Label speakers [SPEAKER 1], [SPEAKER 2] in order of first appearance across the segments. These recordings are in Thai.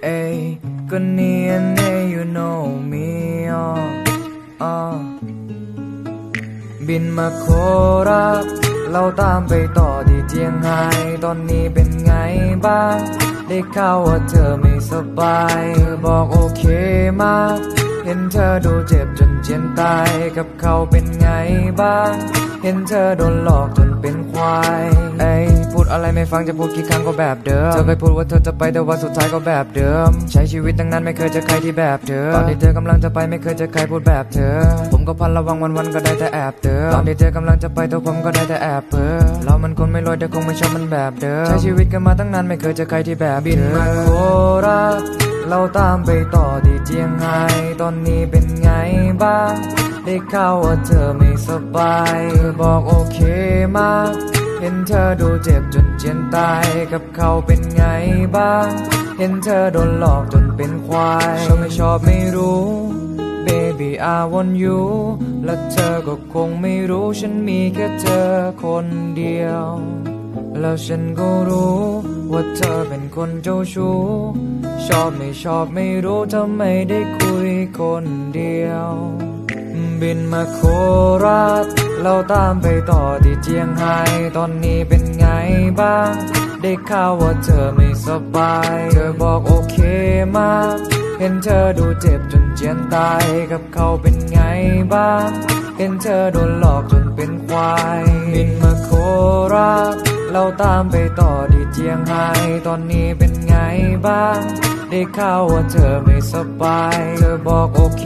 [SPEAKER 1] Sydney and then you know me oh, oh. บินมาโคราชเราตามไปต่อที่เจียงไฮ้ตอนนี้เป็นไงบ้าง ได้ข่าวว่าเธอไม่สบาย บอกโอเคมาก เห็นเธอดูเจ็บจนเจียนตาย กับเขาเป็นไงบ้าง เห็นเธอโดนหลอกจนเป็นควายเอ้ยพูดอะไรไม่ฟังจะพูดกี่ครั้งก็แบบเดิมเธอเคยพูดว่าเธอจะไปแต่ว่าสุดท้ายก็แบบเดิม ใช้ชีวิตตั้งนั้นไม่เคยเจอใครที่แบบเธอตอนที่เธอกำลังจะไปไม่เคยเจอใครพูดแบบเธอ ผมก็พันระวังวันวันๆก็ได้แต่แอบเตือนตอนที่เธอกำลังจะไปแต่ผมก็ได้แต่แอบเพ้อเรามันคนไม่รวยแต่คงไม่ชอบมันแบบเดิมใช้ชีวิตกันมาตั้งนานไม่เคยเจอใครที่แบบบินมาโคราเราตามไปต่อที่เจียงไฮ้ตอนนี้เป็นไงบ้าง ได้ข่าวว่าเธอไม่สบายเธอบอกโอเคมาก เห็นเธอดูเจ็บจนเจียนตายกับเขาเป็นไงบ้าง เห็นเธอโดนหลอกจนเป็นควายชอบไม่ชอบไม่รู้ Baby I want you และเธอก็คงไม่รู้ฉันมีแค่เธอคนเดียว แล้วฉันก็รู้ว่าเธอเป็นคนเจ้าชู้ ชอบไม่ชอบไม่รู้ทำไมได้คุยคนเดียว บินมาโคราช เราตามไปต่อที่เจียงไฮ้ตอนนี้เป็นไงบ้าง ได้ข่าวว่าเธอไม่สบาย เธอบอกโอเคมาก เห็นเธอดูเจ็บจนเจียนตาย กับเขาเป็นไงบ้าง เห็นเธอโดนหลอกจนเป็นควาย บินมาโคราช เราตามไปต่อที่เจียงไฮ้ตอนนี้เป็นไงบ้าง ได้ข่าวว่าเธอไม่สบาย เธอบอกโอเค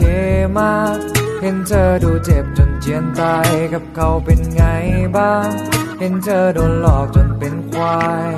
[SPEAKER 1] มาก เห็นเธอดูเจ็บจนเจียนตายกับเขาเป็นไงบ้าง เห็นเธอโดนหลอกจนเป็นควาย